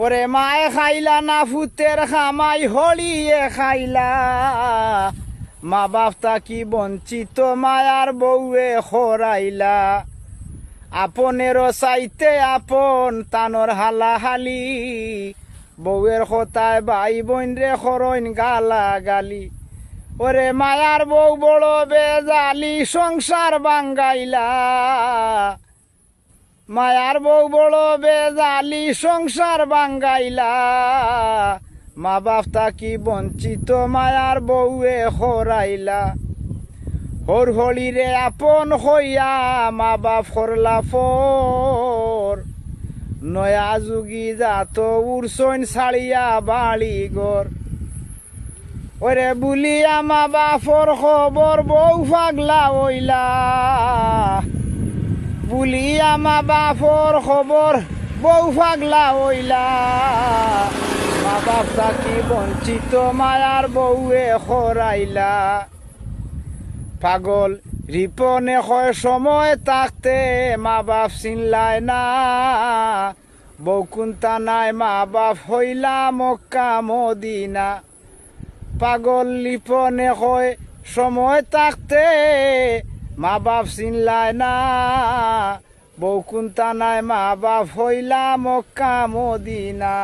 ওরে মায়ে খাইলা না ফুতের খামাই হলিয়ে খাইলা। মা বাপ তাকি বঞ্চিত, মায়ার বউয়ে খরাইলা আপনেরও চাইতে আপন তানর হালাহালি। বউয়ের কথায় ভাই বোন রে খরইন গালা গালি ওরে মায়ার বউ বড় বেজালি, সংসার বাঙ্গাইলা মায়ার বউ বড় বেজালি সংসার বাঙ্গাইলা। মা বাপ তাকি বঞ্চিত, মায়ার বউয়ে হরাইলা। হর হলিরে আপন হইয়া মা বাপ হরলা ফর নয়া যুগি যাত উরসইন ছাড়িয়া বাড়ি গর। ওরে বুলিয়া মা বাপর খবর বউ পাগলা ওইলা মা বাপর খবর, বউ পাগলা ওইলা মা বাপ তাকি বঞ্চিত, মায়ার বউয়ে খরাইলা পাগল, রিপনে হয় সময় থাকতে মা বাপ চিনলাই না। বৌকুন্তা নাই, মা বাপ হইলা মক্কা মদিনা। পাগল লিপনে হয় সময় থাকতে মা বাপ চিনলাই না। বৌকুন্তা নাই মা বাপ হইলা মক্কা মদিনা।